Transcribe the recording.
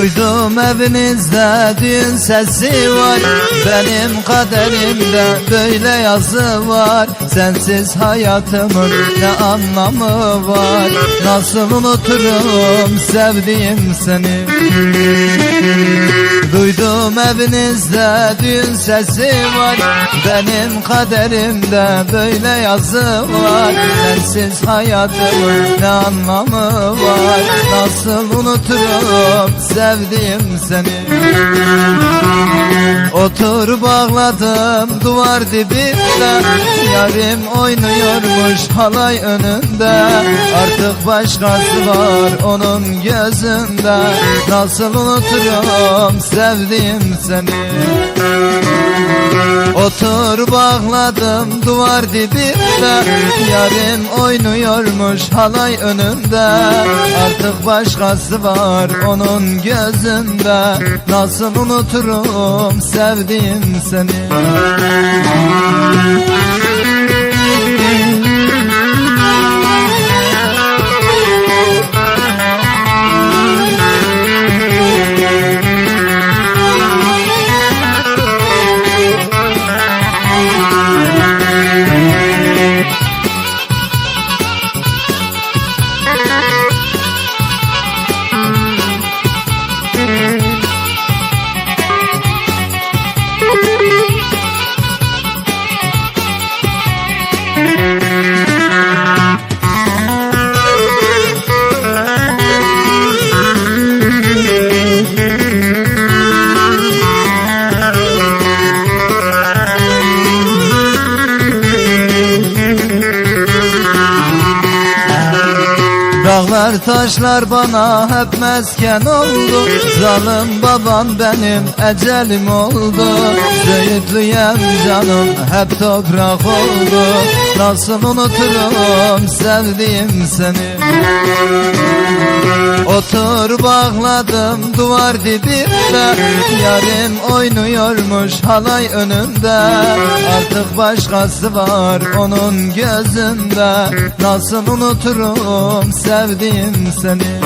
evinizde düğün sesi var. Benim kaderimde böyle yazı var. Sensiz hayatımın ne anlamı var? Nasıl unuturum sevdiğim seni? Duydum evinizde düğün sesi var. Benim kaderimde böyle yazı var. Sensiz hayatımın ne anlamı var Nasıl unuturum sevdiğim seni? Otur bağladım duvar dibinde Yarim oynuyormuş halay önünde. Artık başkası var onun gözünde. Nasıl unuturum sevdiğim seni Otur bağladım duvar dibinde Yarim oynuyormuş halay önünde Artık başkası var onun gözünde. Nasıl unuturum sevdiğim seni Dağlar taşlar bana hep mesken oldu. Zalim babam benim ecelim oldu. Söğütlüyem canım hep toprak oldu Nasıl unuturum sevdiğim seni. Otur bağladım duvar dibinde Yarim oynuyormuş halay önünde Artık başkası var onun gözünde. Nasıl unuturum sevdiğim seni